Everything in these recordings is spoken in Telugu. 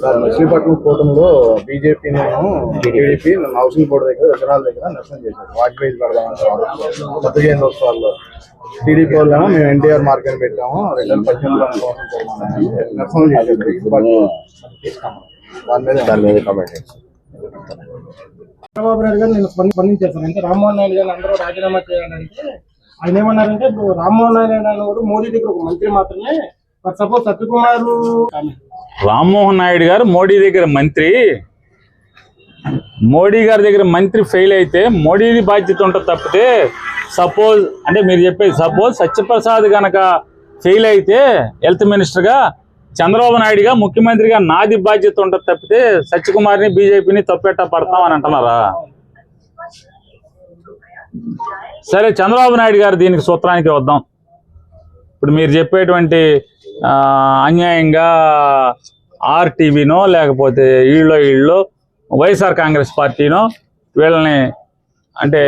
సార్ మచిలీపట్నం కూటమిలో బీజేపీ నేను టీడీపీ హౌసింగ్ బోర్డు దగ్గర విగ్రహాల దగ్గర నిరసన చేశారు. వాజ్పేయి పెడదామని కొత్త జయంతోత్సవాల్లో టీడీపీ వాళ్ళేమో మేము ఎన్టీఆర్ మార్కెట్ పెట్టాము. రెండు వేల పద్దెనిమిదిలో నిరసన చేశారు. బట్ దాని మీద దాని మీద కామెంట్ చేస్తాను చంద్రబాబు నాయుడు గారు నేను స్పంది- స్పందించాను సార్. అంటే రామ్మోహన్ నాయుడు గారిని అందరూ రాజీనామా చేయాలంటే ఆయన ఏమన్నారంటే ఇప్పుడు రామ్మోహన్ నాయుడు అనేవాడు మోడీ దగ్గర ఒక మంత్రి మాత్రమే సపోజ్ సత్యకుమార్ రామ్మోహన్ నాయుడు గారు మోడీ దగ్గర మంత్రి. మోడీ గారి దగ్గర మంత్రి ఫెయిల్ అయితే మోడీది బాధ్యత ఉంటుంది తప్పితే సపోజ్ అంటే మీరు చెప్పేది సపోజ్ సత్యప్రసాద్ గనక ఫెయిల్ అయితే హెల్త్ మినిస్టర్గా చంద్రబాబు నాయుడుగా ముఖ్యమంత్రిగా నాది బాధ్యత ఉంటుంది తప్పితే సత్యకుమార్ని బీజేపీని తప్పెట్ట పడతామని అంటున్నారా? సరే చంద్రబాబు నాయుడు గారు దీనికి సూత్రానికి వద్దాం. ఇప్పుడు మీరు చెప్పేటువంటి అన్యాయంగా ఆర్టీవీనో లేకపోతే ఈళ్ళో ఈళ్ళో వైఎస్ఆర్ కాంగ్రెస్ పార్టీనో వీళ్ళని అంటే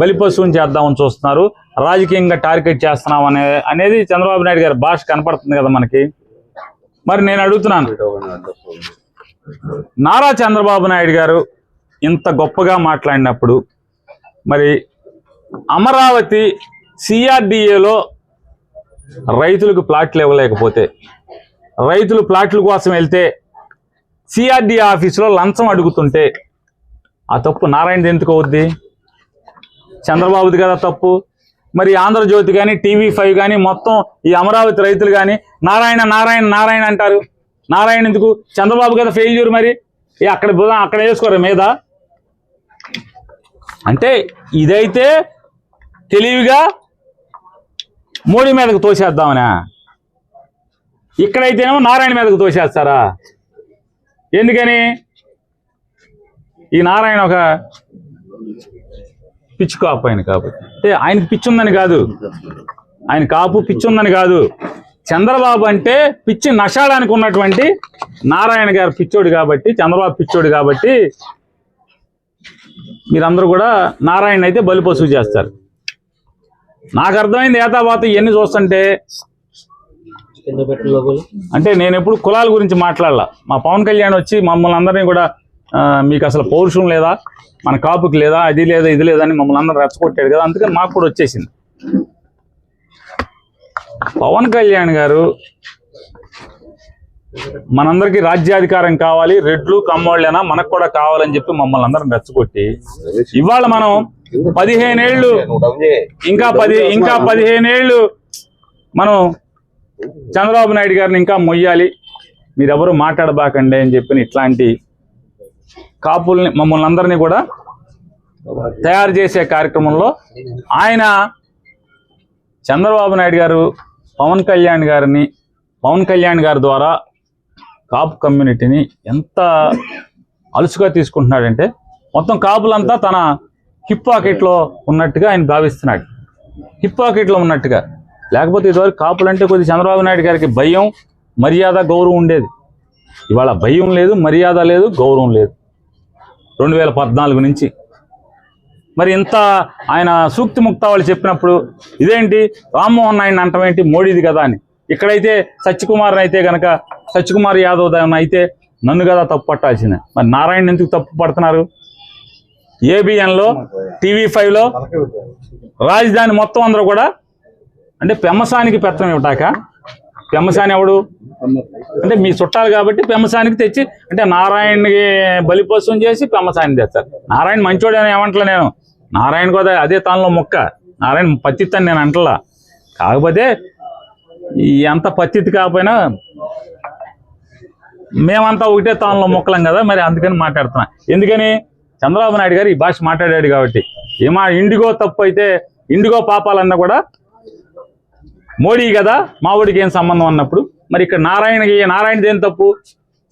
బలిపశువుని చేద్దామని చూస్తున్నారు. రాజకీయంగా టార్గెట్ చేస్తున్నాం అనే అనేది చంద్రబాబు నాయుడు గారి భాష కనపడుతుంది కదా మనకి. మరి నేను అడుగుతున్నాను. నారా చంద్రబాబు నాయుడు గారు ఇంత గొప్పగా మాట్లాడినప్పుడు మరి అమరావతి సిఆర్డిఏలో రైతులకు ప్లాట్లు ఇవ్వలేకపోతే రైతులు ప్లాట్ల కోసం వెళ్తే సిఆర్డి ఆఫీసులో లంచం అడుగుతుంటే ఆ తప్పు నారాయణ ఎందుకు అవుద్ది? చంద్రబాబుది కదా తప్పు. మరి ఆంధ్రజ్యోతి కానీ టీవీ ఫైవ్ కానీ మొత్తం ఈ అమరావతి రైతులు కానీ నారాయణ నారాయణ నారాయణ అంటారు. నారాయణ ఎందుకు? చంద్రబాబు కదా ఫెయిల్యూర్ మరి. ఏ అక్కడ అక్కడ వేసుకోరు మీద? అంటే ఇదైతే తెలివిగా మోడీ మీదకు తోసేద్దామనా. ఇక్కడైతేనేమో నారాయణ మీదకు తోసేస్తారా? ఎందుకని? ఈ నారాయణ ఒక పిచ్చి కాపు ఆయన కాబట్టి. అంటే ఆయనకి పిచ్చి ఉందని కాదు. ఆయన కాపు పిచ్చి ఉందని కాదు. చంద్రబాబు అంటే పిచ్చి నషాడానికి ఉన్నటువంటి నారాయణ గారు పిచ్చోడు కాబట్టి చంద్రబాబు పిచ్చోడు కాబట్టి మీరందరూ కూడా నారాయణ అయితే బలిపశువు చేస్తారు. నాకు అర్థమైంది ఏతావాత ఇవన్నీ చూస్తుంటే. అంటే నేను ఎప్పుడు కులాల గురించి మాట్లాడాల. మా పవన్ కళ్యాణ్ వచ్చి మమ్మల్ని అందరినీ కూడా మీకు అసలు పౌరుషం లేదా? మన కాపుకి లేదా? అది లేదా? ఇది లేదా? అని మమ్మల్ని అందరూ రెచ్చగొట్టాడు కదా. అందుకని మాకు కూడా వచ్చేసింది. పవన్ కళ్యాణ్ గారు మనందరికీ రాజ్యాధికారం కావాలి. రెడ్లు కమ్మోళ్ళైనా? మనకు కూడా కావాలని చెప్పి మమ్మల్ని అందరం రెచ్చగొట్టి ఇవాళ మనం పదిహేనేళ్ళు. ఇంకా పది ఇంకా పదిహేనేళ్ళు మనం చంద్రబాబు నాయుడు గారిని ఇంకా మొయ్యాలి. మీరెవరు మాట్లాడబాకండి అని చెప్పిన ఇట్లాంటి కాపుల్ని మమ్మల్ని అందరినీ కూడా తయారు చేసే కార్యక్రమంలో ఆయన చంద్రబాబు నాయుడు గారు పవన్ కళ్యాణ్ గారిని పవన్ కళ్యాణ్ గారి ద్వారా కాపు కమ్యూనిటీని ఎంత అలుసుగా తీసుకుంటున్నాడంటే మొత్తం కాపులంతా తన హిప్ పాకెట్లో ఉన్నట్టుగా ఆయన భావిస్తున్నాడు. హిప్ పాకెట్లో ఉన్నట్టుగా. లేకపోతే ఇదివరకు కాపులంటే కొద్ది చంద్రబాబు నాయుడు గారికి భయం మర్యాద గౌరవం ఉండేది. ఇవాళ భయం లేదు మర్యాద లేదు గౌరవం లేదు. రెండు వేల పద్నాలుగు నుంచి. మరి ఇంత ఆయన సూక్తి ముక్త వాళ్ళు చెప్పినప్పుడు ఇదేంటి? రామ్మోహన్ నాయుడు అంటమేంటి మోడీది కదా అని. ఇక్కడైతే సత్యకుమార్ అయితే కనుక సత్యకుమార్ యాదవ్ అయితే నన్ను కదా తప్పు పట్టాల్సిందే. మరి నారాయణ ఎందుకు తప్పు పడుతున్నారు? ఏబిఎన్లో టీవీ ఫైవ్లో రాజధాని మొత్తం అందరూ కూడా అంటే పెమ్మసానికి పెత్తనం ఇవ్వటాక పెమ్మసాని ఎవడు? అంటే మీ చుట్టాలు కాబట్టి పెమ్మసానికి తెచ్చి అంటే నారాయణకి బలిపోసం చేసి పెమ్మసాని తెస్తారు. నారాయణ మంచోడు అని ఏమంటలే నేను. నారాయణ కూడా అదే తానులో మొక్క. నారాయణ పత్తిత్ నేను అంటలా. కాకపోతే ఎంత పత్తిత్తి కాకపోయినా మేమంతా ఒకటే తానులో మొక్కలం కదా మరి అందుకని మాట్లాడుతున్నా. ఎందుకని? చంద్రబాబు నాయుడు గారు ఈ భాష మాట్లాడాడు కాబట్టి. ఏమా ఇండిగో తప్పు అయితే ఇండిగో పాపాలన్నా కూడా మోడీ కదా మావోడికి ఏం సంబంధం అన్నప్పుడు. మరి ఇక్కడ నారాయణకి నారాయణది ఏం తప్పు?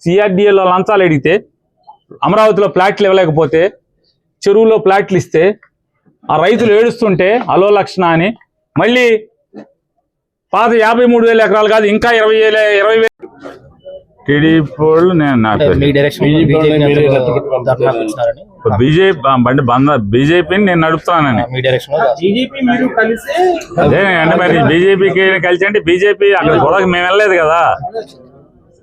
సిఆర్డిఏలో లంచాలు అడిగితే అమరావతిలో ప్లాట్లు ఇవ్వలేకపోతే చెరువులో ప్లాట్లు ఇస్తే ఆ రైతులు ఏడుస్తుంటే అలో లక్షణ అని. మళ్ళీ పాత యాభై మూడు వేల ఎకరాలు కాదు ఇంకా ఇరవై వేల ఇరవై వేలు టీడీపీ వాళ్ళు నేను నాకు బీజేపీ బంద బీజేపీని నేను బీజేపీ కలిసి అదే అంటే మరి బీజేపీకి కలిసి అంటే బీజేపీ అక్కడ గొడవకి మేము వెళ్ళలేదు కదా.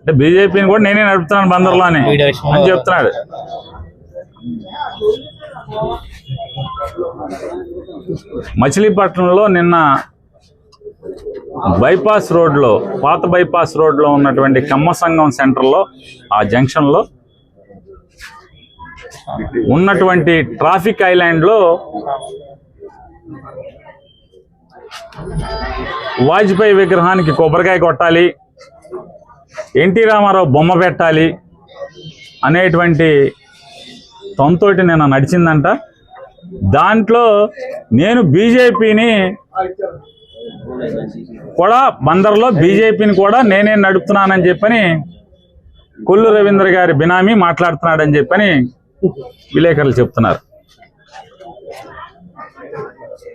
అంటే బీజేపీని కూడా నేనే నడుపుతున్నాను బందర్లోని మీ డైరెక్షన్ అని చెప్తున్నాడు. మచిలీపట్నంలో నిన్న బైపాస్ రోడ్లో పాత బైపాస్ రోడ్లో ఉన్నటువంటి కమ్మ సంఘం సెంటర్లో ఆ జంక్షన్లో ఉన్నటువంటి ట్రాఫిక్ ఐలాండ్లో వాజ్పేయి విగ్రహానికి కొబ్బరికాయ కొట్టాలి ఎన్టీ రామారావు బొమ్మ పెట్టాలి అనేటువంటి తొంతోటి నేను నడిచిందంట. దాంట్లో నేను బీజేపీని కూడా బందర్లో బీజేపీని కూడా నేనే నడుపుతున్నానని చెప్పని కొల్లు రవీంద్ర గారి బినామీ మాట్లాడుతున్నాడని చెప్పని విలేకరులు చెప్తున్నారు.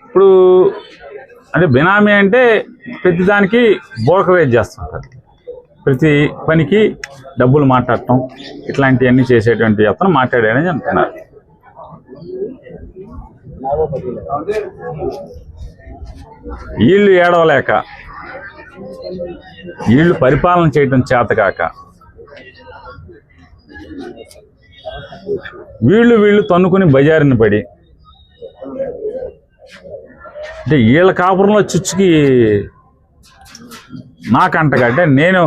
ఇప్పుడు అంటే బినామీ అంటే ప్రతిదానికి బ్రోకరేజ్ చేస్తుంటారు. ప్రతి పనికి డబ్బులు మాట్లాడటం ఇట్లాంటివన్నీ చేసేటువంటి అతను మాట్లాడాడని అంటున్నారు. వీళ్ళు ఏడవలేక వీళ్ళు పరిపాలన చేయటం చేతకాక వీళ్ళు వీళ్ళు తన్నుకుని బజారిన పడి అంటే వీళ్ళ కాపురంలో చుచ్చుకి నాకంటగడ్డ నేను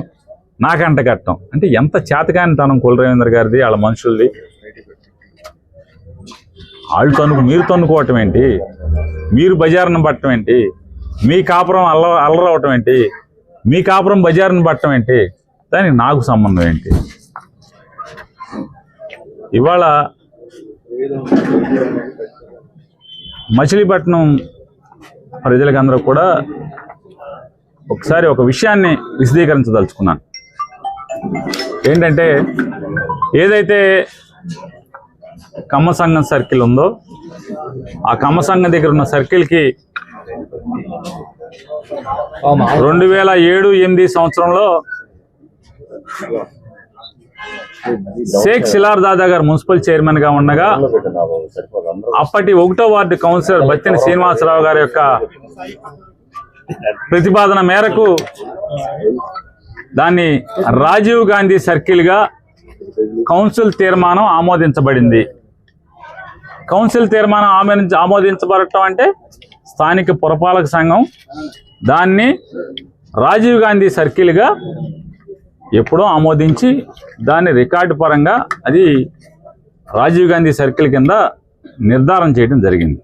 నాకంటగట్టం అంటే ఎంత చేతకాని తనం కులరవీంద్ర గారిది వాళ్ళ మనుషులది. వాళ్ళు తన్నుకు మీరు తన్నుకోవటం ఏంటి? మీరు బజారును పట్టడం ఏంటి? మీ కాపురం అల్ల అల్లరవటం ఏంటి? మీ కాపురం బజార్ని పట్టడం ఏంటి? దానికి నాకు సంబంధం ఏంటి? ఇవాళ మచిలీపట్నం ప్రజలకందరూ కూడా ఒకసారి ఒక విషయాన్ని విశదీకరించదలుచుకున్నాను. ఏంటంటే ఏదైతే కమ్మ సంఘం సర్కిల్ ఉందో ఆ కమ్మ సంఘం దగ్గర ఉన్న సర్కిల్కి రెండు వేల ఏడు ఎనిమిది సంవత్సరంలో షేక్ సిలార్ దాదా గారు మున్సిపల్ చైర్మన్గా ఉండగా అప్పటి ఒకటో వార్డు కౌన్సిలర్ బత్తిన శ్రీనివాసరావు గారి యొక్క ప్రతిపాదన మేరకు దాన్ని రాజీవ్ గాంధీ సర్కిల్గా కౌన్సిల్ తీర్మానం ఆమోదించబడింది. కౌన్సిల్ తీర్మానం ఆమోదించ ఆమోదించబడటం అంటే స్థానిక పురపాలక సంఘం దాన్ని రాజీవ్ గాంధీ సర్కిల్గా ఎప్పుడో ఆమోదించి దాన్ని రికార్డు పరంగా అది రాజీవ్ గాంధీ సర్కిల్ కింద నిర్ధారణ చేయడం జరిగింది.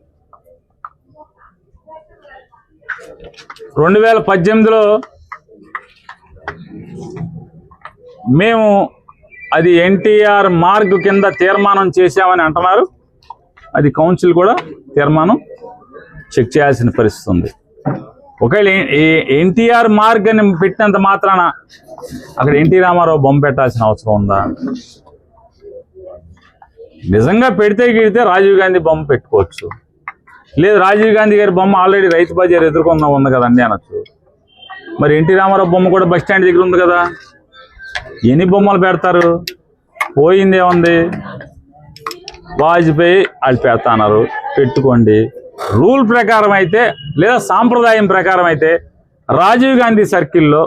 రెండు వేల పద్దెనిమిదిలో మేము అది ఎన్టీఆర్ మార్గ్ కింద తీర్మానం చేశామని అంటున్నారు. అది కౌన్సిల్ కూడా తీర్మానం. చెక్ చేయాల్సిన పరిస్థితి ఉంది. ఒకవేళ ఎన్టీఆర్ మార్గ్ అని పెట్టినంత మాత్రాన అక్కడ ఎన్టీ రామారావు బొమ్మ పెట్టాల్సిన అవసరం ఉందా? నిజంగా పెడితే గిడితే రాజీవ్ గాంధీ బొమ్మ పెట్టుకోవచ్చు. లేదు రాజీవ్ గాంధీ గారి బొమ్మ ఆల్రెడీ రైతు బజార్ ఎదుర్కొందా ఉంది కదండి అనొచ్చు. మరి ఎన్టీ రామారావు బొమ్మ కూడా బస్ స్టాండ్ దగ్గర ఉంది కదా? ఎన్ని బొమ్మలు పెడతారు? పోయింది ఏముంది వాజ్పేయి వాళ్ళు పెడతాన్నారు. పెట్టుకోండి. రూల్ ప్రకారం అయితే లేదా సాంప్రదాయం ప్రకారం అయితే రాజీవ్ గాంధీ సర్కిల్లో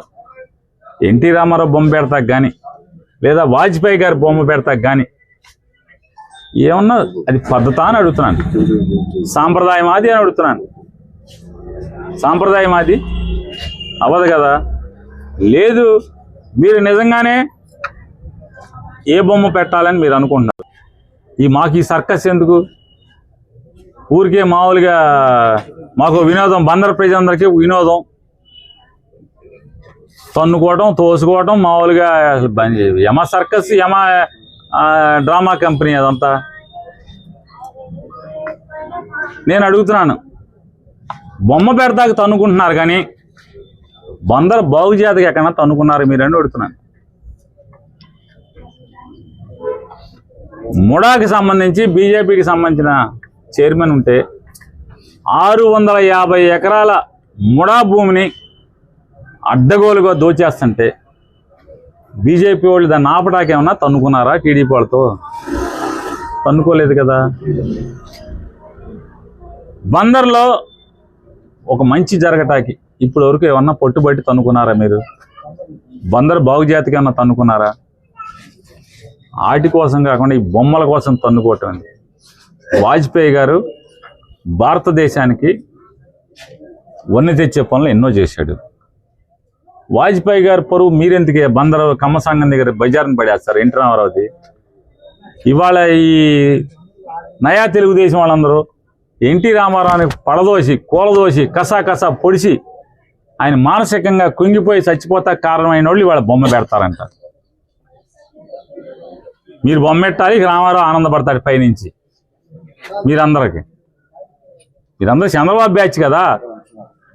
ఎన్టీ రామారావు బొమ్మ పెడతాకు కానీ లేదా వాజ్పేయి గారి బొమ్మ పెడతాకు కానీ ఏమన్నా అది పద్ధత అని అడుగుతున్నాను. సాంప్రదాయం అది అని అడుగుతున్నాను. సాంప్రదాయం అది? అవ్వదు కదా. లేదు మీరు నిజంగానే ఏ బొమ్మ పెట్టాలని మీరు అనుకుంటున్నారు? ఈ మాకు ఈ సర్కస్ ఎందుకు? ఊరికే మామూలుగా మాకు వినోదం బందర్ ప్రజలందరికీ వినోదం. తన్నుకోవటం తోసుకోవడం మామూలుగా అసలు బంద్ యమ సర్కస్ యమ డ్రామా కంపెనీ అదంతా. నేను అడుగుతున్నాను బొమ్మ పెడతాక తన్నుకుంటున్నారు కానీ బందర్ బాగు చేతకి ఎక్కడన్నా తన్నుకున్నారు మీరని అడుగుతున్నాను. ముడాకి సంబంధించి బీజేపీకి సంబంధించిన చైర్మన్ ఉంటే ఆరు వందల యాభై ఎకరాల ముడా భూమిని అడ్డగోలుగా దోచేస్తుంటే బీజేపీ వాళ్ళు దాన్ని ఆపడానికి ఏమన్నా తన్నుకున్నారా టీడీపీ వాళ్ళతో? తన్నుకోలేదు కదా. బందర్లో ఒక మంచి జరగటానికి ఇప్పటి వరకు ఏమన్నా పట్టుబట్టి తన్నుకున్నారా మీరు? బందర్ బాగుజాతికి ఏమన్నా తన్నుకున్నారా? ఆటి కోసం కాకుండా ఈ బొమ్మల కోసం తన్నుకోవటం వాజ్పేయి గారు భారతదేశానికి వన్నె తెచ్చే పనులు ఎన్నో చేశాడు. వాజ్పేయి గారు పరువు మీరెందుకే? బందర కమ్మసంగం దగ్గర బజార్ని పడేస్తారు. ఎన్టీ రామారావుది. ఇవాళ ఈ నయా తెలుగుదేశం వాళ్ళందరూ ఎన్టీ రామారావుని పడదోసి కూలదోసి కసా కసా పొడిచి ఆయన మానసికంగా కుంగిపోయి చచ్చిపోతా కారణమైన వాళ్ళు ఇవాళ బొమ్మ పెడతారంట. మీరు బొమ్మ పెట్టాలి రామారావు ఆనందపడతాడు పైనుంచి. మీరందరికి. మీరందరూ చంద్రబాబు బ్యాచ్ కదా?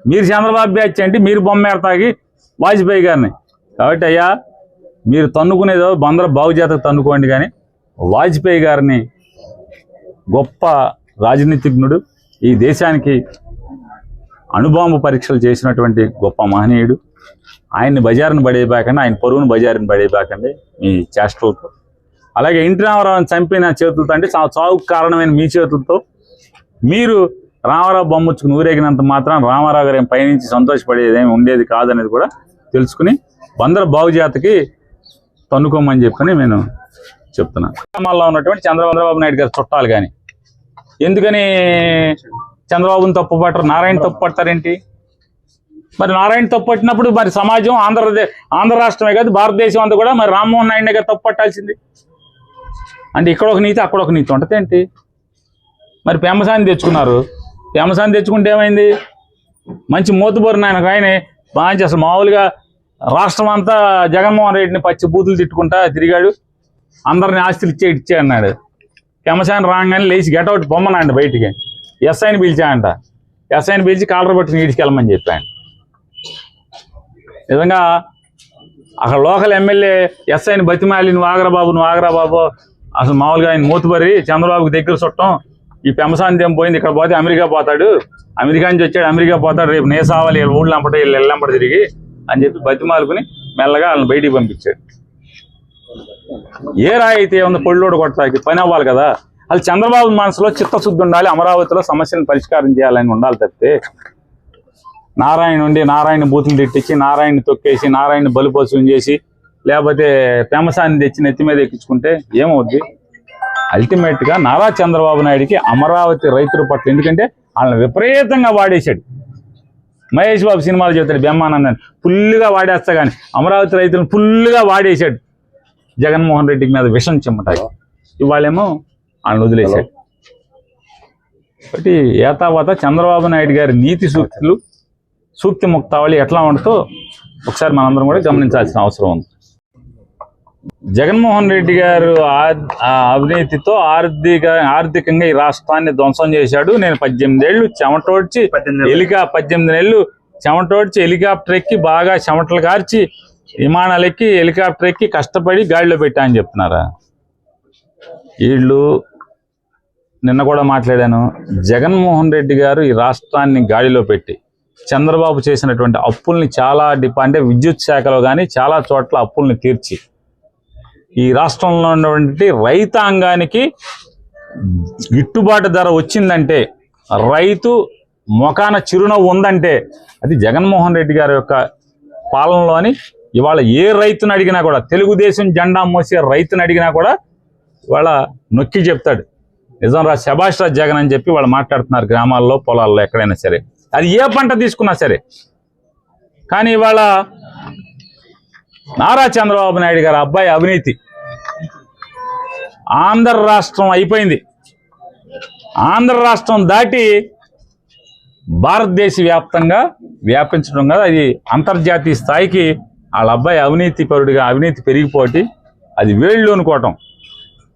మీరు చంద్రబాబు బ్యాచ్ అంటే మీరు బొమ్మ పెడతాకి వాజ్పేయి గారిని. కాబట్టి అయ్యా మీరు తన్నుకునేదో బందర బాగు తన్నుకోండి కానీ వాజ్పేయి గారిని గొప్ప రాజనీతిజ్ఞుడు ఈ దేశానికి అణుబాంబు పరీక్షలు చేసినటువంటి గొప్ప మహనీయుడు. ఆయన్ని బజారుని పడేయబాకండి ఆయన పరువును బజారును పడేయబాకండి మీ చేష్టలతో. అలాగే ఇంటి రామారావుని చంపిన చేతులతో అంటే చా- చావుకు కారణమైన మీ చేతులతో మీరు రామారావు బొమ్మచ్చుకు ఊరేగినంత మాత్రం రామారావు గారు పయనించి పైనుంచి సంతోషపడేది ఏమి ఉండేది కాదనేది కూడా తెలుసుకుని బందర బావుజాతకి తన్నుకోమని చెప్పని నేను చెప్తున్నాను గ్రామాల్లో ఉన్నటువంటి చంద్రబాబు నాయుడు గారు చుట్టాలు కానీ ఎందుకని చంద్రబాబుని తప్పు పట్టరు? నారాయణ తప్పు పడతారేంటి? మరి నారాయణ తప్పు పట్టినప్పుడు మరి సమాజం ఆంధ్రప్రదేశ్ ఆంధ్ర రాష్ట్రమే కాదు భారతదేశం అంతా కూడా మరి రామ్మోహన్ నాయుడు గారు తప్పు పట్టాల్సింది. అంటే ఇక్కడ ఒక నీతి అక్కడ ఒక నీతి ఉంటుంది ఏంటి? మరి పెమసాన్ని తెచ్చుకున్నారు. పెమసాన్ని తెచ్చుకుంటే ఏమైంది? మంచి మోతుబోరు ఆయన ఆయన మంచి అసలు మామూలుగా రాష్ట్రం అంతా జగన్మోహన్ రెడ్డిని పచ్చి బూతులు తిట్టుకుంటా తిరిగాడు. అందరిని ఆస్తులు ఇచ్చే ఇచ్చే అన్నాడు. పెమసాని రాగానే లేచి గెటౌట్ బొమ్మనండి బయటికి. ఎస్ఐని పిలిచాయంట. ఎస్ఐని పిలిచి కాలర్ పట్టుకుని ఈడ్చుకెళ్ళమని చెప్పాను నిజంగా అక్కడ లోకల్ ఎమ్మెల్యే ఎస్ఐని బతిమాలిని నువ్వు ఆగరా బాబు నువ్వు వాగరా బాబు అసలు మామూలుగా ఆయన మూతుబరి చంద్రబాబుకి దగ్గర చుట్టం ఈ పెంపసాంతి పోయింది. ఇక్కడ పోతే అమెరికా పోతాడు. అమెరికా నుంచి వచ్చాడు అమెరికా పోతాడు. రేపు నే సావాలి వీళ్ళు ఊళ్ళో అంపట వీళ్ళు తిరిగి అని చెప్పి బతిమాలుకుని మెల్లగా వాళ్ళని బయటికి పంపించాడు. ఏ రాయి అయితే ఏముంది పొళ్ళోడు కొట్టడానికి పని అవ్వాలి కదా. అది చంద్రబాబు మనసులో చిత్తశుద్ధి ఉండాలి అమరావతిలో సమస్యను పరిష్కారం చేయాలని ఉండాలి తప్పితే నారాయణ ఉండి నారాయణ బూతులు తిట్టించి నారాయణ తొక్కేసి నారాయణ బలిపశువుని చేసి లేకపోతే పెమసాన్ని తెచ్చి నెత్తి మీద ఎక్కించుకుంటే ఏమవుద్ది? అల్టిమేట్గా నారా చంద్రబాబు నాయుడికి అమరావతి రైతుల పట్ల. ఎందుకంటే వాళ్ళని విపరీతంగా వాడేశాడు. మహేష్ బాబు సినిమాలు చెప్తాడు బెమ్మానందని ఫుల్గా వాడేస్తా కానీ అమరావతి రైతులను ఫుల్గా వాడేశాడు. జగన్మోహన్ రెడ్డి మీద విషం చెమ్మటాయి ఇవాళేమో వాళ్ళని వదిలేశాడు. కాబట్టి ఏతావాత చంద్రబాబు నాయుడు గారి నీతి సూక్తులు సూక్తి ముక్తావళి ఎట్లా ఉండతో ఒకసారి మనందరం కూడా గమనించాల్సిన అవసరం ఉంది. జగన్మోహన్ రెడ్డి గారు అవినీతితో ఆర్థిక ఆర్థికంగా ఈ రాష్ట్రాన్ని ధ్వంసం చేశాడు. నేను పద్దెనిమిది ఏళ్ళు చెమటోడ్చి ఎలికా పద్దెనిమిది నెలలు చెమటోడ్చి హెలికాప్టర్ ఎక్కి బాగా చెమటలు కార్చి విమానాలు ఎక్కి హెలికాప్టర్ ఎక్కి కష్టపడి గాడిలో పెట్టా అని చెప్తున్నారా? వీళ్ళు నిన్న కూడా మాట్లాడాను. జగన్మోహన్ రెడ్డి గారు ఈ రాష్ట్రాన్ని గాడిలో పెట్టి చంద్రబాబు చేసినటువంటి అప్పుల్ని చాలా డిపా అంటే విద్యుత్ శాఖలో కానీ చాలా చోట్ల అప్పుల్ని తీర్చి ఈ రాష్ట్రంలో ఉన్నటువంటి రైతాంగానికి గిట్టుబాటు ధర వచ్చిందంటే రైతు మొకాన చిరునవ్వు ఉందంటే అది జగన్మోహన్ రెడ్డి గారి యొక్క పాలనలోని ఇవాళ ఏ రైతును అడిగినా కూడా తెలుగుదేశం జెండా మోసే రైతును అడిగినా కూడా ఇవాళ నొక్కి చెప్తాడు. నిజం రా శభాష్ రాజ్ జగన్ అని చెప్పి వాళ్ళు మాట్లాడుతున్నారు గ్రామాల్లో పొలాల్లో ఎక్కడైనా సరే. అది ఏ పంట తీసుకున్నా సరే. కానీ ఇవాళ నారా చంద్రబాబు నాయుడు గారి అబ్బాయి అవినీతి. ఆంధ్ర రాష్ట్రం అయిపోయింది. ఆంధ్ర రాష్ట్రం దాటి భారతదేశ వ్యాప్తంగా వ్యాపించడం కదా అది అంతర్జాతీయ స్థాయికి వాళ్ళ అబ్బాయి అవినీతి పరుడిగా అవినీతి పెరిగిపోటి అది వేళ్ళు అనుకోవటం.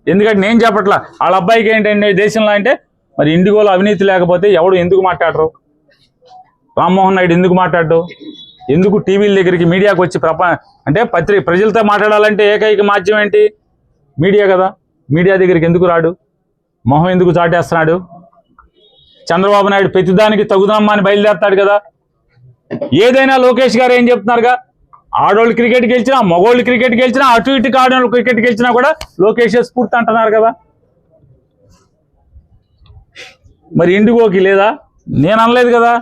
ఎందుకంటే నేను చెప్పట్లా వాళ్ళ అబ్బాయికి ఏంటంటే దేశంలో అంటే మరి ఇండిగోలో అవినీతి లేకపోతే ఎవడు ఎందుకు మాట్లాడరు? రామ్మోహన్ నాయుడు ఎందుకు మాట్లాడు ఎందుకు టీవీల దగ్గరికి మీడియాకి వచ్చి ప్రప అంటే పత్రిక ప్రజలతో మాట్లాడాలంటే ఏకైక మాధ్యమం ఏంటి? మీడియా కదా. మీడియా దగ్గరికి ఎందుకు రాడు? మొహం ఎందుకు చాటేస్తున్నాడు? చంద్రబాబు నాయుడు ప్రతిదానికి తగుదమ్మా అని బయలుదేరుతాడు కదా. ఏదైనా లోకేష్ గారు ఏం చెప్తున్నారుగా? ఆడోళ్ళు క్రికెట్ గెలిచినా మగోళ్ళు క్రికెట్ గెలిచినా అటు ఇటు ఆడోళ్ళు క్రికెట్ గెలిచినా కూడా లోకేష్ స్ఫూర్తి అంటున్నారు కదా. మరి ఇండిగోకి లేదా? నేను అనలేదు కదా.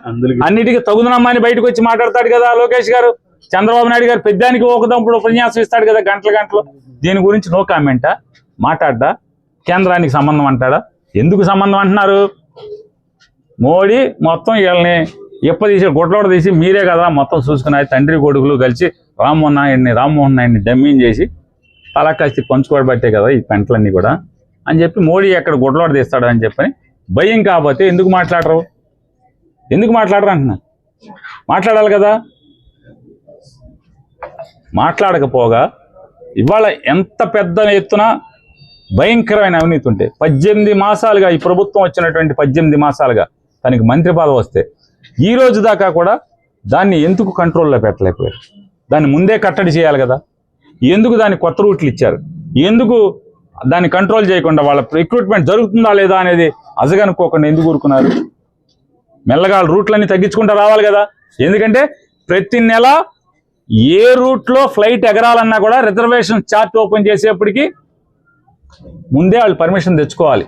అన్నిటికీ తగుదనమ్మా అని బయటకు వచ్చి మాట్లాడతాడు కదా లోకేష్ గారు. చంద్రబాబు నాయుడు గారు పెద్దానికి ఒకదంపుడు ఉపన్యాసం ఇస్తాడు కదా గంటల గంటలు. దీని గురించి నో కామెంటా. మాట్లాడ్డా కేంద్రానికి సంబంధం అంటాడా? ఎందుకు సంబంధం అంటున్నారు? మోడీ మొత్తం వీళ్ళని ఎప్పదీసి గుడ్లోడ తీసి మీరే కదా మొత్తం చూసుకున్నారు తండ్రి కొడుకులు కలిసి రామ్మోహన్ నాయుడిని రామ్మోహన్ నాయుడిని డమ్మింగ్ చేసి తలకాస్తి పంచుకోబట్టే కదా ఈ పెంటలన్నీ కూడా. అని చెప్పి మోడీ ఎక్కడ గుడ్లోడ తీస్తాడు అని చెప్పని భయం కాకపోతే ఎందుకు మాట్లాడరు? ఎందుకు మాట్లాడరు అంటున్నా? మాట్లాడాలి కదా? మాట్లాడకపోగా ఇవాళ ఎంత పెద్ద ఎత్తున భయంకరమైన అవినీతి ఉంటే పద్దెనిమిది మాసాలుగా ఈ ప్రభుత్వం వచ్చినటువంటి పద్దెనిమిది మాసాలుగా తనకి మంత్రి పదవి వస్తే ఈ రోజు దాకా కూడా దాన్ని ఎందుకు కంట్రోల్లో పెట్టలేకపోయారు? దాన్ని ముందే కట్టడి చేయాలి కదా? ఎందుకు దాన్ని కొత్త రూట్లు ఇచ్చారు? ఎందుకు దాన్ని కంట్రోల్ చేయకుండా వాళ్ళ రిక్రూట్మెంట్ జరుగుతుందా లేదా అనేది అజగనుకోకుండా ఎందుకు ఊరుకున్నారు? మెల్లగా రూట్లన్నీ తగ్గించుకుంటూ రావాలి కదా. ఎందుకంటే ప్రతి నెల ఏ రూట్లో ఫ్లైట్ ఎగరాలన్నా కూడా రిజర్వేషన్ చార్ట్ ఓపెన్ చేసేప్పటికి ముందే వాళ్ళు పర్మిషన్ తెచ్చుకోవాలి.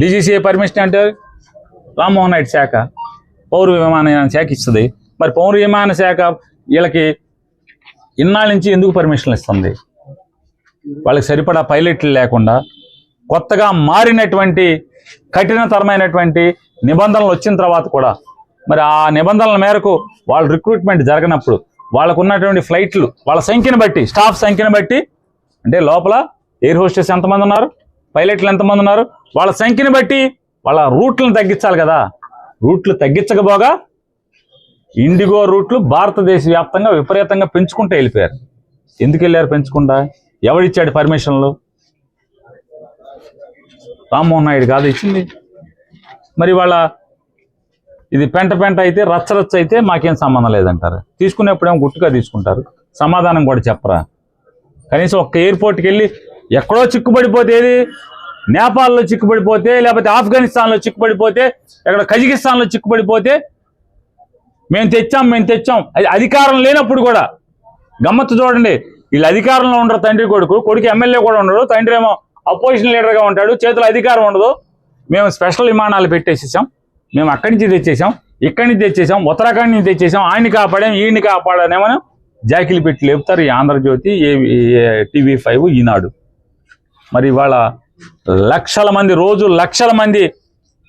డీజీసీఏ పర్మిషన్ అంటే రామ్మోహన్ నాయుడు శాఖ పౌర విమానయాన శాఖ ఇస్తుంది. మరి పౌర విమాన శాఖ వీళ్ళకి ఇన్నాళ్ళ నుంచి ఎందుకు పర్మిషన్లు ఇస్తుంది? వాళ్ళకి సరిపడా పైలట్లు లేకుండా కొత్తగా మారినటువంటి కఠినతరమైనటువంటి నిబంధనలు వచ్చిన తర్వాత కూడా మరి ఆ నిబంధనల మేరకు వాళ్ళ రిక్రూట్మెంట్ జరగనప్పుడు వాళ్ళకు ఉన్నటువంటి ఫ్లైట్లు వాళ్ళ సంఖ్యను బట్టి స్టాఫ్ సంఖ్యను బట్టి అంటే లోపల ఎయిర్ హోస్టెస్ ఎంతమంది ఉన్నారు పైలట్లు ఎంతమంది ఉన్నారు వాళ్ళ సంఖ్యను బట్టి వాళ్ళ రూట్లను తగ్గించాలి కదా. రూట్లు తగ్గించకపోగా ఇండిగో రూట్లు భారతదేశ వ్యాప్తంగా విపరీతంగా పెంచుకుంటూ వెళ్ళిపోయారు. ఎందుకు వెళ్ళారు పెంచుకుంటా ఎవడిచ్చాడు పర్మిషన్లు రామ్మోహన్ నాయుడు కాదు ఇచ్చింది. మరి వాళ్ళ ఇది పెంట పెంట అయితే రచ్చరచ్చ అయితే మాకేం సంబంధం లేదంటారు. తీసుకునేప్పుడేమో గుట్టుగా తీసుకుంటారు. సమాధానం కూడా చెప్పరా? కనీసం ఒక్క ఎయిర్పోర్ట్కి వెళ్ళి ఎక్కడో చిక్కుబడిపోతే ఏది? నేపాల్లో చిక్కుబడిపోతే లేకపోతే ఆఫ్ఘనిస్తాన్లో చిక్కుబడిపోతే ఎక్కడ కజకిస్తాన్లో చిక్కుబడిపోతే మేము తెచ్చాం మేము తెచ్చాం. అది అధికారం లేనప్పుడు కూడా. గమ్మత్తు చూడండి వీళ్ళు అధికారంలో ఉండరు తండ్రి కొడుకు కొడుకు ఎమ్మెల్యే కూడా ఉండరు తండ్రి ఏమో అపోజిషన్ లీడర్గా ఉంటాడు. చేతిలో అధికారం ఉండదు. మేము స్పెషల్ విమానాలు పెట్టేసేసాం. మేము అక్కడి నుంచి తెచ్చేసాం. ఇక్కడి నుంచి తెచ్చేసాం. ఉత్తరాఖండ్ నుంచి తెచ్చేసాం. ఆయన్ని కాపాడాం. ఈయన్ని కాపాడానేమని జాకిలు పెట్టి లేపుతారు ఈ ఆంధ్రజ్యోతి ఏ టీవీ ఫైవ్ ఈనాడు. మరి ఇవాళ లక్షల మంది రోజు లక్షల మంది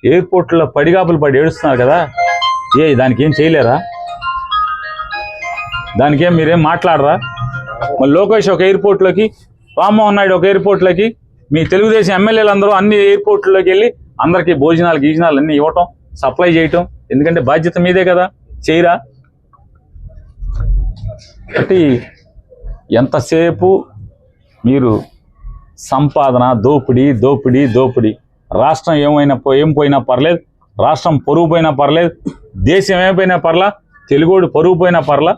ఎయిర్పోర్ట్లో పడిగాపులు పడి ఏడుస్తున్నారు కదా. ఏ దానికి ఏం చేయలేరా? దానికేం మీరేం మాట్లాడరా? మరి లోకేష్ ఒక ఎయిర్పోర్ట్లోకి రామ్మోహన్ నాయుడు ఒక ఎయిర్పోర్ట్లోకి మీ తెలుగుదేశం ఎమ్మెల్యేలు అందరూ అన్ని ఎయిర్పోర్ట్లోకి వెళ్ళి అందరికీ భోజనాలు గీజనాలు అన్నీ ఇవ్వటం సప్లై చేయటం. ఎందుకంటే బాధ్యత మీదే కదా? చేయరా? కాబట్టి ఎంతసేపు మీరు సంపాదన దోపిడీ దోపిడీ దోపిడీ. రాష్ట్రం ఏమైనా ఏం పోయినా పర్లేదు. రాష్ట్రం పొరుగు పోయినా పర్లేదు. దేశం ఏమైపోయినా పర్లా. తెలుగోడు పరుగు పోయినా పర్లా.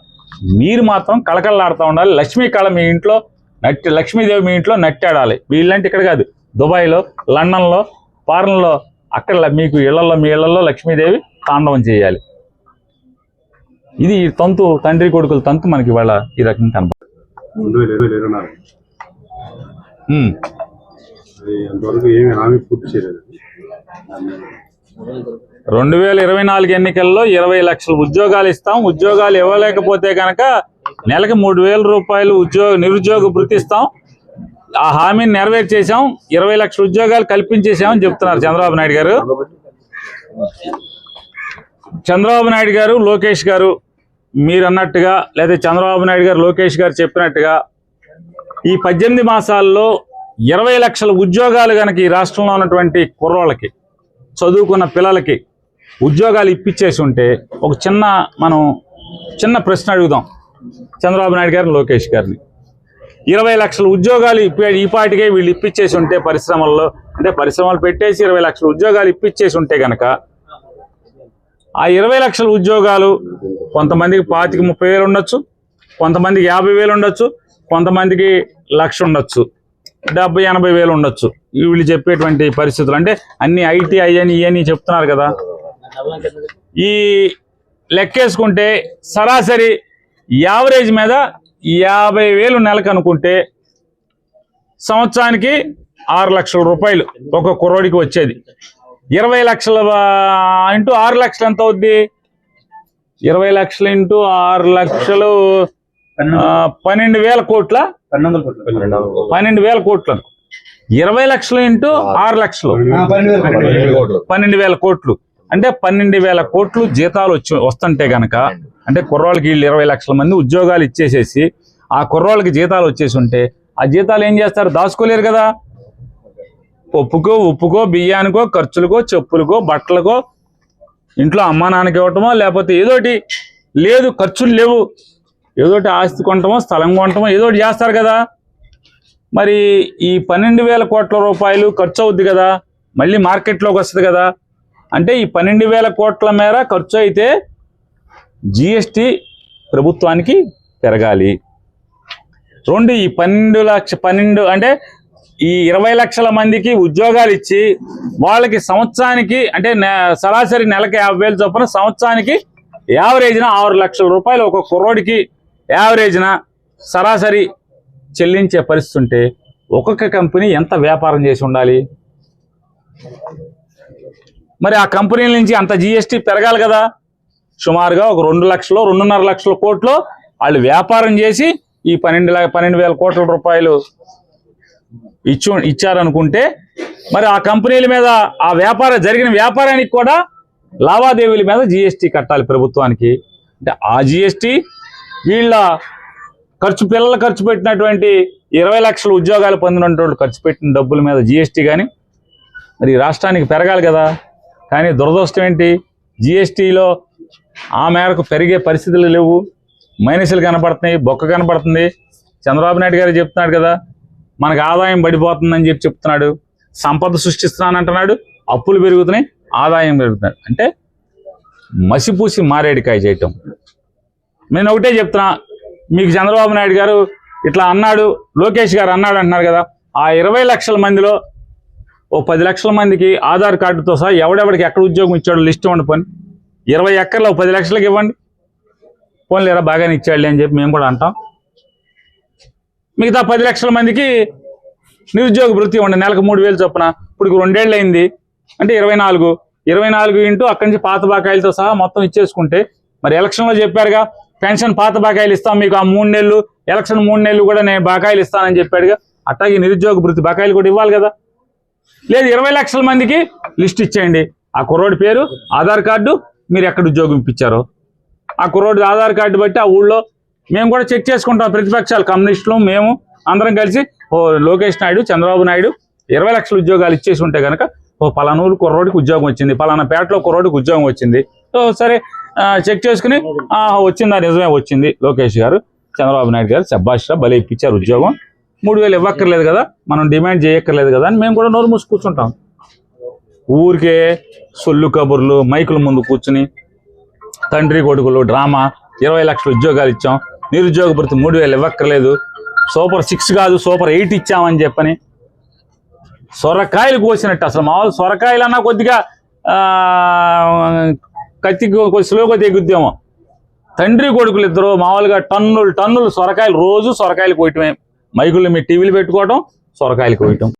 మీరు మాత్రం కళకళలాడుతూ ఉండాలి. లక్ష్మీ కళ మీ ఇంట్లో నట్టి లక్ష్మీదేవి మీ ఇంట్లో నట్టాడాలి వీళ్ళంటే ఇక్కడ కాదు. దుబాయ్లో లండన్లో ఫారెన్లో అక్కడ మీకు ఇళ్ళలో మీ ఇళ్ళలో లక్ష్మీదేవి తాండవం చేయాలి. ఇది ఈ తంతు తండ్రి కొడుకుల తంతు మనకి ఇవాళ ఈ రకంగా కనబడుతుంది రెండు వేల ఇరవై నాలుగు ఎన్నికల్లో ఇరవై లక్షల ఉద్యోగాలు ఇస్తాం. ఉద్యోగాలు ఇవ్వలేకపోతే కనుక నెలకి మూడు వేల రూపాయలు ఉద్యోగ నిరుద్యోగ వృత్తిస్తాం ఆ హామీని నెరవేర్చేసాం ఇరవై లక్షల ఉద్యోగాలు కల్పించేసామని చెప్తున్నారు చంద్రబాబు నాయుడు గారు. చంద్రబాబు నాయుడు గారు లోకేష్ గారు మీరు అన్నట్టుగా లేదా చంద్రబాబు నాయుడు గారు లోకేష్ గారు చెప్పినట్టుగా ఈ పద్దెనిమిది మాసాల్లో ఇరవై లక్షల ఉద్యోగాలు కనుక ఈ రాష్ట్రంలో ఉన్నటువంటి కుర్రోళ్ళకి చదువుకున్న పిల్లలకి ఉద్యోగాలు ఇప్పించేసి ఉంటే ఒక చిన్న మనం చిన్న ప్రశ్న అడుగుదాం. చంద్రబాబు నాయుడు గారిని లోకేష్ గారిని. ఇరవై లక్షల ఉద్యోగాలు ఇప్పి ఈ పాటికే వీళ్ళు ఇప్పించేసి ఉంటే పరిశ్రమల్లో అంటే పరిశ్రమలు పెట్టేసి ఇరవై లక్షల ఉద్యోగాలు ఇప్పించేసి ఉంటే కనుక ఆ ఇరవై లక్షల ఉద్యోగాలు కొంతమందికి పాతికి ముప్పై వేలు ఉండొచ్చు కొంతమందికి యాభై వేలు ఉండొచ్చు కొంతమందికి లక్ష ఉండొచ్చు డెబ్బై ఎనభై వేలు ఉండొచ్చు. వీళ్ళు చెప్పేటువంటి పరిస్థితులు అంటే అన్ని ఐటీ అయ్యని ఇవని చెప్తున్నారు కదా. ఈ లెక్కేసుకుంటే సరాసరి యావరేజ్ మీద యాభై వేలు నెలకు అనుకుంటే సంవత్సరానికి ఆరు లక్షల రూపాయలు ఒక కుర్రోడికి వచ్చేది. ఇరవై లక్షల ఇంటూ ఆరు లక్షలు ఎంత అవుద్ది? ఇరవై లక్షలు ఇంటూ ఆరు లక్షలు పన్నెండు వేల కోట్ల? పన్నెండు వేల కోట్లు. ఇరవై లక్షలు ఇంటూ ఆరు లక్షలు. పన్నెండు వేల కోట్లు. అంటే పన్నెండు వేల కోట్లు జీతాలు వచ్చి వస్తుంటే గనక అంటే కుర్రోళ్ళకి వీళ్ళు ఇరవై లక్షల మంది ఉద్యోగాలు ఇచ్చేసేసి ఆ కుర్రోళ్ళకి జీతాలు వచ్చేసి ఉంటే ఆ జీతాలు ఏం చేస్తారు? దాచుకోలేరు కదా. పప్పుకో ఉప్పుకో బియ్యానికో ఖర్చులకో చెప్పులకో బట్టలకో ఇంట్లో అమ్మా నాన్నకి ఇవ్వటమో లేకపోతే ఏదోటి లేదు ఖర్చులు లేవు. ఏదోటి ఆస్తి కొనటమో స్థలం కొనటమో ఏదోటి చేస్తారు కదా. మరి ఈ పన్నెండు వేల కోట్ల రూపాయలు ఖర్చు అవుద్ది కదా. మళ్ళీ మార్కెట్లోకి వస్తుంది కదా. అంటే ఈ పన్నెండు వేల కోట్ల మేర ఖర్చు అయితే జిఎస్టి ప్రభుత్వానికి పెరగాలి. రెండు ఈ పన్నెండు లక్ష పన్నెండు అంటే ఈ ఇరవై లక్షల మందికి ఉద్యోగాలు ఇచ్చి వాళ్ళకి సంవత్సరానికి అంటే నె- సరాసరి నెలకి యాభై వేలు చొప్పున సంవత్సరానికి యావరేజ్న ఆరు లక్షల రూపాయలు ఒక కుర్రోడికి యావరేజ్న సరాసరి చెల్లించే పరిస్థితి ఉంటే ఒక్కొక్క కంపెనీ ఎంత వ్యాపారం చేసి ఉండాలి? మరి ఆ కంపెనీల నుంచి అంత జిఎస్టీ పెరగాలి కదా. సుమారుగా ఒక రెండు లక్షలు రెండున్నర లక్షల కోట్లు వాళ్ళు వ్యాపారం చేసి ఈ పన్నెండు పన్నెండు వేల కోట్ల రూపాయలు ఇచ్చు ఇచ్చారనుకుంటే మరి ఆ కంపెనీల మీద ఆ వ్యాపారం జరిగిన వ్యాపారానికి కూడా లావాదేవీల మీద జిఎస్టీ కట్టాలి ప్రభుత్వానికి. అంటే ఆ జిఎస్టీ వీళ్ళ ఖర్చు పిల్లల ఖర్చు పెట్టినటువంటి ఇరవై లక్షల ఉద్యోగాలు పొందినటువంటి ఖర్చు పెట్టిన డబ్బుల మీద జిఎస్టీ కానీ మరి రాష్ట్రానికి పెరగాలి కదా. కానీ దురదృష్టం ఏంటి? జిఎస్టీలో ఆ మేరకు పెరిగే పరిస్థితులు లేవు. మైనస్లు కనపడుతున్నాయి బొక్క కనపడుతుంది. చంద్రబాబు నాయుడు గారు చెప్తున్నాడు కదా మనకు ఆదాయం పడిపోతుందని చెప్పి చెప్తున్నాడు. సంపద సృష్టిస్తున్నానంటున్నాడు. అప్పులు పెరుగుతున్నాయి ఆదాయం పెరుగుతున్నాడు అంటే మసిపూసి మారేడికాయ చేయటం. నేను ఒకటే చెప్తున్నా మీకు చంద్రబాబు నాయుడు గారు ఇట్లా అన్నాడు లోకేష్ గారు అన్నాడు అంటున్నారు కదా ఆ ఇరవై లక్షల మందిలో ఓ పది లక్షల మందికి ఆధార్ కార్డుతో సహా ఎవడెవడికి ఎక్కడ ఉద్యోగం ఇచ్చాడో లిస్ట్ ఇవ్వండి పని. ఇరవై ఎక్కర్లో పది లక్షలకు ఇవ్వండి. పోన్లేరా బాగానే ఇచ్చాడులే అని చెప్పి మేము కూడా అంటాం. మిగతా పది లక్షల మందికి నిరుద్యోగ వృత్తి ఇవ్వండి నెలకు మూడు వేలు చొప్పున. ఇప్పుడు రెండేళ్ళు అయింది. అంటే ఇరవై నాలుగు. ఇరవై నాలుగు ఇంటూ అక్కడి నుంచి పాత బకాయిలతో సహా మొత్తం ఇచ్చేసుకుంటే మరి ఎలక్షన్లో చెప్పారుగా పెన్షన్ పాత బకాయిలు ఇస్తాం మీకు ఆ మూడు నెలలు ఎలక్షన్ మూడు నెలలు కూడా నేను బకాయిలు ఇస్తానని చెప్పాడుగా అట్లాగే నిరుద్యోగ వృత్తి బకాయిలు కూడా ఇవ్వాలి కదా. లేదు ఇరవై లక్షల మందికి లిస్ట్ ఇచ్చేయండి. ఆ కుర్రోడి పేరు ఆధార్ కార్డు మీరు ఎక్కడ ఉద్యోగం ఇప్పించారో. ఆ కుర్రోడి ఆధార్ కార్డు బట్టి ఆ ఊళ్ళో మేము కూడా చెక్ చేసుకుంటాం ప్రతిపక్షాలు కమ్యూనిస్టులు మేము అందరం కలిసి ఓ లోకేష్ నాయుడు చంద్రబాబు నాయుడు ఇరవై లక్షల ఉద్యోగాలు ఇచ్చేసి ఉంటే కనుక ఓ పలానూరు కుర్రోడికి ఉద్యోగం వచ్చింది పలానా పేటలో కుర్రోడికి ఉద్యోగం వచ్చింది. సో సరే చెక్ చేసుకుని ఆ, వచ్చిందా నిజమే వచ్చింది. లోకేష్ గారు చంద్రబాబు నాయుడు గారు శబ్బాష్రా భలే ఇప్పించారు ఉద్యోగం. మూడు వేలు ఇవ్వక్కర్లేదు కదా మనం డిమాండ్ చేయక్కర్లేదు కదా అని మేము కూడా నోరు మూసి కూర్చుంటాం. ఊరికే సొల్లు కబుర్లు మైకుల ముందు కూర్చుని తండ్రి కొడుకులు డ్రామా ఇరవై లక్షల ఉద్యోగాలు ఇచ్చాం. నిరుద్యోగ భృతి మూడు వేలు ఇవ్వక్కర్లేదు. సూపర్ సిక్స్ కాదు సూపర్ ఎయిట్ ఇచ్చామని చెప్పని సొరకాయలు కోసినట్టు అసలు మామూలు సొరకాయలు అన్నా కొద్దిగా కత్తి కొద్ది స్లోగా తెగుద్దేమో. తండ్రి కొడుకులు ఇద్దరు మామూలుగా టన్నులు టన్నులు సొరకాయలు రోజు సొరకాయలు కోయటమే. మైకుల్ని మీ టీవీలు పెట్టుకోవడం సొరకాయలు కోయటం